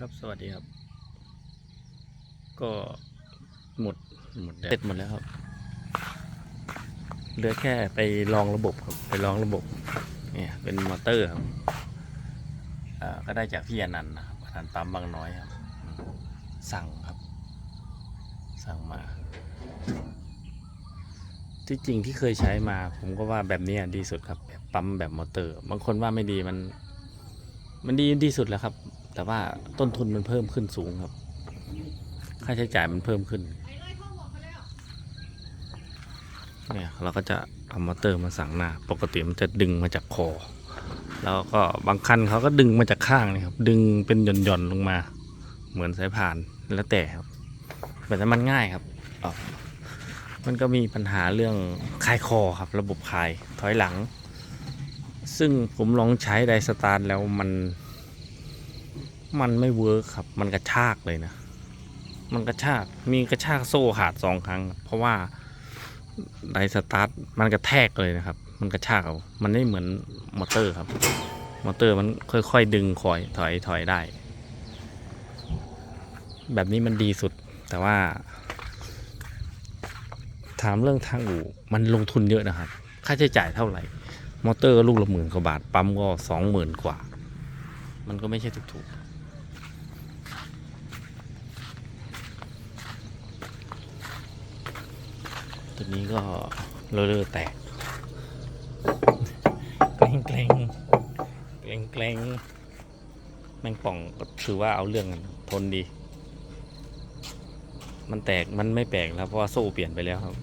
ครับสวัสดีครับ ก็หมดหมดเสร็จหมดแล้วครับ เหลือแค่ไปลองระบบครับไปลองระบบเนี่ยเป็นมอเตอร์ครับอ่าก็ได้จากพี่อนันต์นะครับอนันต์ปั๊มบางน้อยครับ สั่งครับ สั่งมา ที่จริงที่เคยใช้มา ผมก็ว่าแบบนี้ดีสุดครับแบบปั๊มแบบมอเตอร์ บางคนว่าไม่ดีมัน มันดีที่สุดแล้วครับ แต่ว่าต้นทุนมันเพิ่มขึ้นสูงครับ ค่าใช้จ่ายมันเพิ่มขึ้น เนี่ยเราก็จะเอามอเตอร์มาสั่งหน้า ปกติมันจะดึงมาจากคอ แล้วก็บางคันเขาก็ดึงมาจากข้างนี่ครับ ดึงเป็นหย่อนๆลงมา เหมือนสายพานแล้วแต่ครับแต่นั้นมันง่ายครับอ๋อมันก็มีปัญหาเรื่องคลายคอครับ ระบบคลายถอยหลัง ซึ่งผมลองใช้ไดสตาร์แล้วมัน มันไม่เวิร์คครับ มันกระชากเลยนะ มันกระชาก มีกระชากโซ่ขาดสองครั้ง เพราะว่าไดสตาร์ทมันกระแทกเลยนะครับ มันกระชากเอามันไม่เหมือนมอเตอร์ครับ มอเตอร์มันค่อยๆดึงคอยถอยถอยได้ แบบนี้มันดีสุด แต่ว่า ถามเรื่องทางอู่มันลงทุนเยอะนะครับ ค่าใช้จ่ายเท่าไหร่ มอเตอร์ก็ลูกละหมื่นกว่าบาท ปั๊มก็สองหมื่นกว่า มันก็ไม่ใช่ถูกๆ ตัวนี้ก็เลอะเลอแตกเกรงเกรงเกรงเกรงแมงป่องก็ถือว่าเอาเรื่องกันทนดี มันแตกมันไม่แปลกแล้วเพราะว่าโซ่เปลี่ยนไปแล้วครับ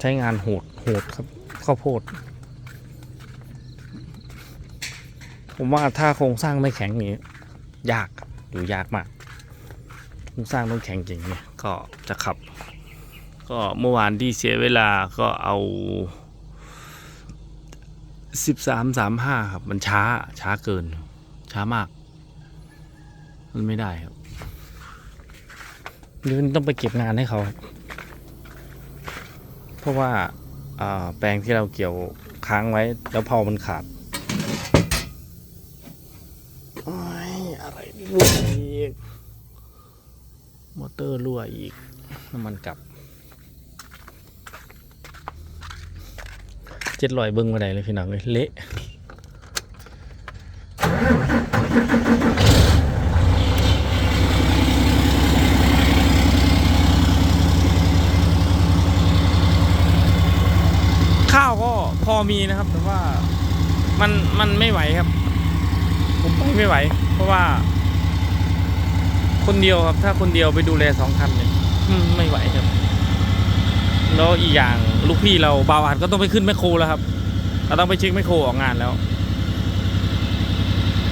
ใช้งานโหดโหดครับข้าวโพดผมว่าถ้าโครงสร้างไม่แข็งนี้ ยากอยู่ยากมาก สร้างต้องแข็งจริงเนี่ยก็จะขับ ก็เมื่อวานที่เสียเวลาก็เอาสิบสามสามห้าครับ มันช้าช้าเกิน ช้ามาก มันไม่ได้ครับหรือต้องไปเก็บงานให้เขา เพราะว่าาแปลงที่เราเกี่ยวค้างไว้ แล้วพอมันขาดอ้ยอะไรรั่วอีก มอเตอร์รั่วอีกน้ำมันกลับเจ็ดลอยเบิ้งมาได้เลยพี่น้องเลยเละข้าวก็พอมีนะครับแต่ว่ามันมันไม่ไหวครับ ผมไปไม่ไหว เพราะว่า คนเดียวครับ ถ้าคนเดียวไปดูแลสองคันเนี่ยมไม่ไหวครับ แล้วอีกอย่างลูกพี่เราเบาอัดก็ต้องไปขึ้นแมคโครแล้วครับ เราต้องไปเช็คแมคโครออกงานแล้ว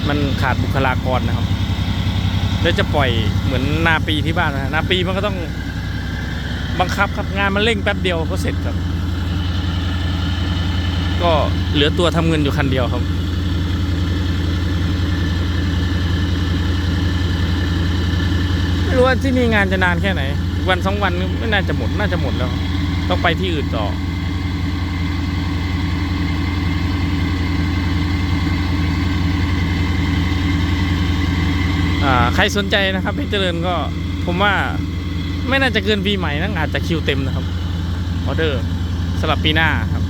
มันขาดบุคลากรนะครับ แล้วจะปล่อยเหมือนนาปีที่บ้านนะนาปีมันก็ต้องบังคับครับงานมันเร่งแป๊บเดียวก็เสร็จครับ ก็เหลือตัวทำเงินอยู่คันเดียวครับ ไม่ รู้ว่าที่นี่งานจะนานแค่ไหน วันสองวันไม่น่าจะหมด น่าจะหมดแล้ว ต้องไปที่อื่นต่อ อ่า ใครสนใจนะครับเพชรเจริญก็ผมว่าไม่น่าจะเกินปีใหม่นั่งอาจจะคิวเต็มนะครับออเดอร์สำหรับปีหน้าครับ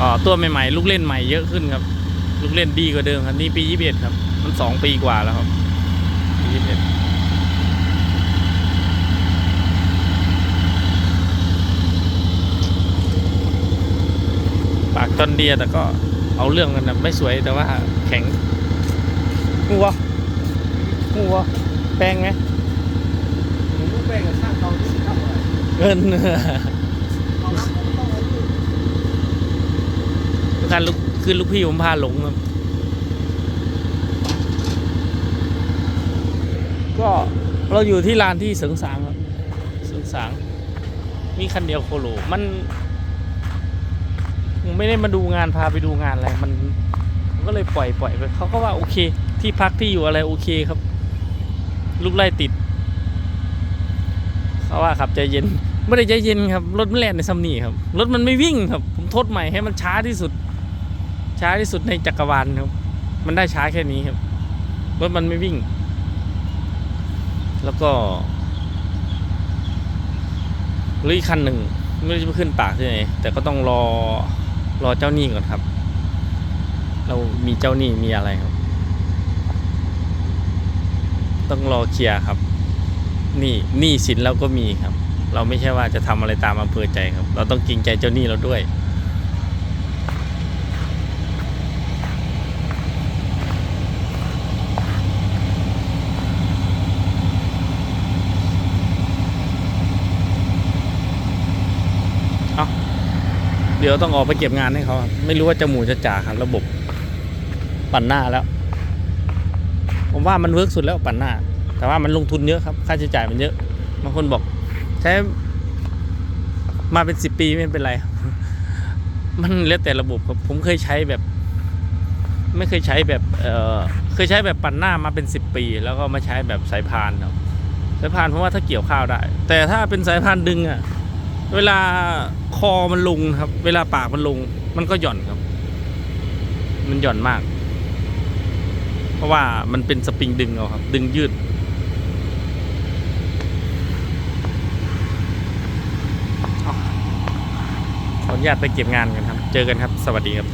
อ่าตัวใหม่ๆ ลูกเล่นใหม่เยอะขึ้นครับ ลูกเล่นดีกว่าเดิมครับ นี่ปียี่สิบเอ็ดครับ มันสองปีกว่าแล้วครับ ยี่สิบเอ็ดปากตอนเดียแต่ก็เอาเรื่องกันนะไม่สวยแต่ว่าแข็งงูวะงูวะแปลงไหมผมก็แบ่งกับช่างเขาที่ทำอะไรเงินเนื้อการลูกคือลูกพี่ผมพาหลงครับ ก็เราอยู่ที่ลานที่เสริงสางครับเสริงสาง มีคันเดียวโคโลมันไม่ได้มาดูงานพาไปดูงานอะไรมันก็เลยปล่อยปล่อยไปเขาก็ว่าโอเค ที่พักที่อยู่อะไรโอเคครับ ลูกไล่ติดเขาว่าขับใจเย็นไม่ได้ใจเย็นครับรถมันแล่นในซัมนี่ครับรถมันไม่วิ่งครับ ผมทดใหม่ให้มันช้าที่สุด ช้าที่สุดในจักรวาลครับ มันได้ช้าแค่นี้ครับรถมันไม่วิ่ง แล้วก็หรืออีกคันหนึ่งไม่รู้จะไปขึ้นปากที่ไหนแต่ก็ต้องรอรอเจ้าหนี้ก่อนครับ เรามีเจ้าหนี้มีอะไรครับ ต้องรอเคลียร์ครับหนี่หนี้สินเราก็มีครับ เราไม่ใช่ว่าจะทำอะไรตามอำเภอใจครับ เราต้องกรงใจเจ้าหนี้เราด้วย เดี๋ยวต้องออกไปเก็บงานให้เขาไม่รู้ว่าจะหมูจะจ่าครับระบบปั่นหน้าแล้ว ผมว่ามันเวิร์กสุดแล้วปั่นหน้า แต่ว่ามันลงทุนเยอะครับค่าใช้จ่ายมันเยอะบางคนบอกใช้มาเป็นสิบปีไม่เป็นไร มันแล้วแต่ระบบครับผมเคยใช้แบบ ไม่เคยใช้แบบเออเคยใช้แบบปั่นหน้ามาเป็นสิบปี แล้วก็มาใช้แบบสายพานครับสายพานเพราะว่าถ้าเกี่ยวข้าวได้ แต่ถ้าเป็นสายพานดึงอะ เวลาคอมันลงครับ เวลาปากมันลง มันก็หย่อนครับ มันหย่อนมาก เพราะว่ามันเป็นสปริงดึงเอาครับ ดึงยืด ขออนุญาตไปเก็บงานกันครับ เจอกันครับ สวัสดีครับ